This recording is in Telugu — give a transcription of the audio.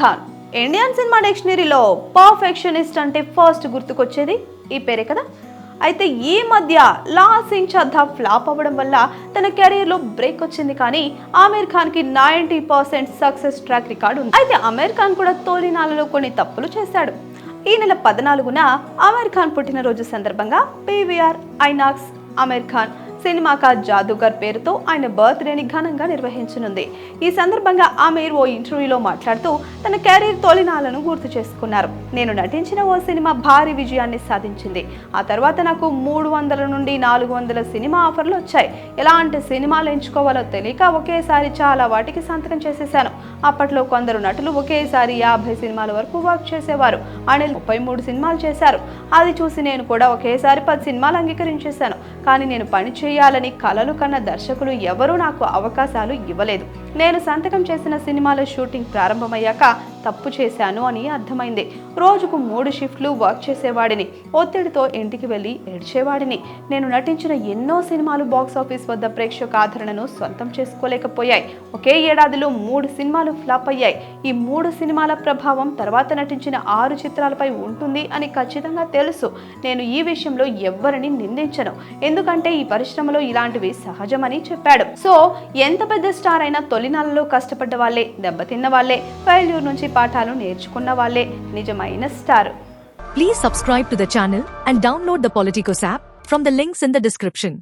ఖాన్. ఇండియన్ సినిమా డిక్షనరీలో పర్ఫెక్షనిస్ట్ అంటే ఫస్ట్ గుర్తుకొచ్చేది ఈ పేరే కదా? అయితే ఈ మధ్య లా సింగ్ చద్దా ఫ్లాప్ అవ్వడం వల్ల తన కెరీర్లో బ్రేక్ వచ్చింది కానీ Aamir ఖాన్కి ninety percent success track record ఉంది. అయితే ఆమీర్ ఖాన్ కూడా తోలినాలలో కొన్ని తప్పులు చేశాడు. ఈ నెల పద్నాలుగున ఆమీర్ ఖాన్ పుట్టినరోజు సందర్భంగా పీవీఆర్ ఐనాక్స్ ఆమీర్ ఖాన్ సినిమాకా జాదూగర్ పేరుతో ఆయన బర్త్డేని ఘనంగా నిర్వహించనుంది. ఈ సందర్భంగా ఆమె ఓ ఇంటర్వ్యూలో మాట్లాడుతూ తన కెరీర్ తొలినాలను గుర్తు చేసుకున్నారు. నేను నటించిన ఓ సినిమా భారీ విజయాన్ని సాధించింది. ఆ తర్వాత నాకు మూడు వందల నుండి నాలుగు వందల సినిమా ఆఫర్లు వచ్చాయి. ఎలాంటి సినిమాలు ఎంచుకోవాలో తెలియక ఒకేసారి చాలా వాటికి సంతకం చేసేశాను. అప్పట్లో కొందరు నటులు ఒకేసారి యాభై సినిమాల వరకు వర్క్ చేసేవారు. అనిల్ ముప్పై మూడు సినిమాలు చేశారు. అది చూసి నేను కూడా ఒకేసారి పది సినిమాలు అంగీకరించేశాను. కానీ నేను పని చేయాలని కలలు కన్న దర్శకులు ఎవరూ నాకు అవకాశాలు ఇవ్వలేదు. నేను సంతకం చేసిన సినిమాల షూటింగ్ ప్రారంభమయ్యాక తప్పు చేశాను అని అర్థమైంది. రోజుకు మూడు షిఫ్ట్లు వర్క్ చేసేవాడిని. ఒత్తిడితో ఇంటికి వెళ్ళి ఏడ్చేవాడిని. నేను నటించిన ఎన్నో సినిమాలు బాక్స్ ఆఫీస్ వద్ద ప్రేక్షక ఆదరణను సొంతం చేసుకోలేకపోయాయి. ఒకే ఏడాదిలో మూడు సినిమాలు ఫ్లాప్ అయ్యాయి. ఈ మూడు సినిమాల ప్రభావం తర్వాత నటించిన ఆరు చిత్రాలపై ఉంటుంది అని ఖచ్చితంగా తెలుసు. నేను ఈ విషయంలో ఎవ్వరిని నిందించను. ఎందుకంటే ఈ పరిశ్రమలో ఇలాంటివి సహజమని చెప్పాడు. సో ఎంత పెద్ద స్టార్ అయినా తొలినాలలో కష్టపడ్డ వాళ్ళే దెబ్బతిన్న వాళ్ళే. ఫెయిల్యూర్ నుంచి పాఠాలు నేర్చుకున్న వాళ్ళే నిజమైన star Please subscribe to the channel and download the Politicos app from the links in the description.